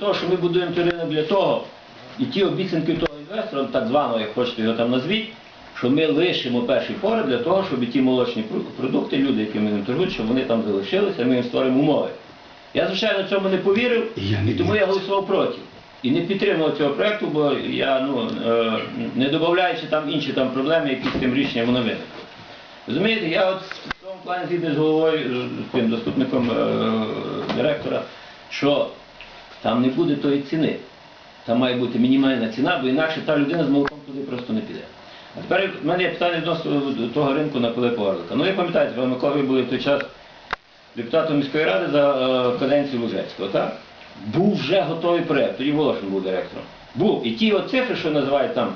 Того, що ми будуємо ринок для того, і ті обіцянки того інвестора, так званого, як хочете його там назвіть, що ми лишимо перший поряд для того, щоб ті молочні продукти, люди, які ми ним торгують, щоб вони там залишилися, ми їм створимо умови. Я, звичайно, цьому не повірив, Я не і тому я голосував проти. І не підтримував цього проекту, бо я, ну, е, не додаючи там інші там проблеми, які з тим рішенням воно виникли. Розумієте, я от в цьому плані згідно з головою, з тим заступником е, директора, що там не буде тої ціни. Там має бути мінімальна ціна, бо інакше та людина з молоком туди просто не піде. А тепер в мене є питання відносно того ринку на Пилипа Орлика. Ну, ви пам'ятаєте, ви, Микола, ви були в той час депутатом міської ради за е, каденцію Лужецького, так? Був вже готовий проєкт, тоді Волошин був директором. Був. І ті от цифри, що називають там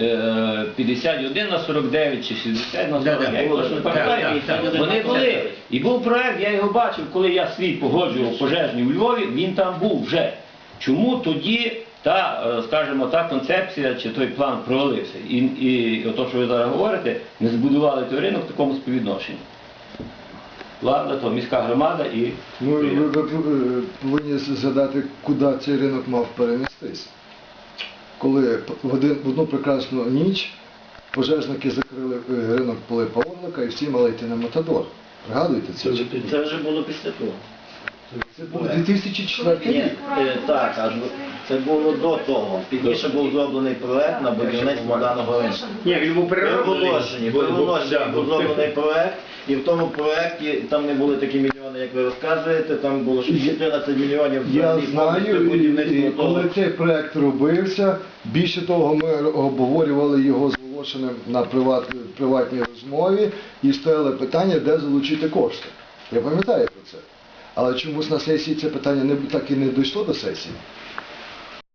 е, 51 на 49 чи 60 на 40, Да-да, я їх точно не пам'ятаю. Вони були. І був проект, я його бачив, коли я свій погоджував пожежні у Львові, він там був вже. Чому тоді та, е, скажімо, та концепція чи той план провалився? І, і ото, що ви зараз говорите, не збудували той ринок в такому співвідношенні. Влада, то міська громада і Ну, ви, ви, ви, е, повинні згадати, куди цей ринок мав перенестись. Коли в, один, в одну прекрасну ніч пожежники закрили е, ринок Пилипа Орлика і всі мали йти на Матадор. Пригадуєте це? Це вже було після того. Це був 2004 Ні, рік. е, так, аж це було до того. Пізніше був зроблений проект на будівництво даного ринку. Ні, він був При перероблений. оголошенні, при оголошенні був зроблений проект, і в тому проекті там не були такі мільйони, як ви розказуєте, там було ще 14 мільйонів Я взагалі знаю, і, і будівництво того. коли цей проект робився, більше того, ми обговорювали його з Волошиним на приват, приватній розмові і стояли питання, де залучити кошти. Я пам'ятаю про це. Але чомусь на сесії це питання не, так і не дійшло до сесії.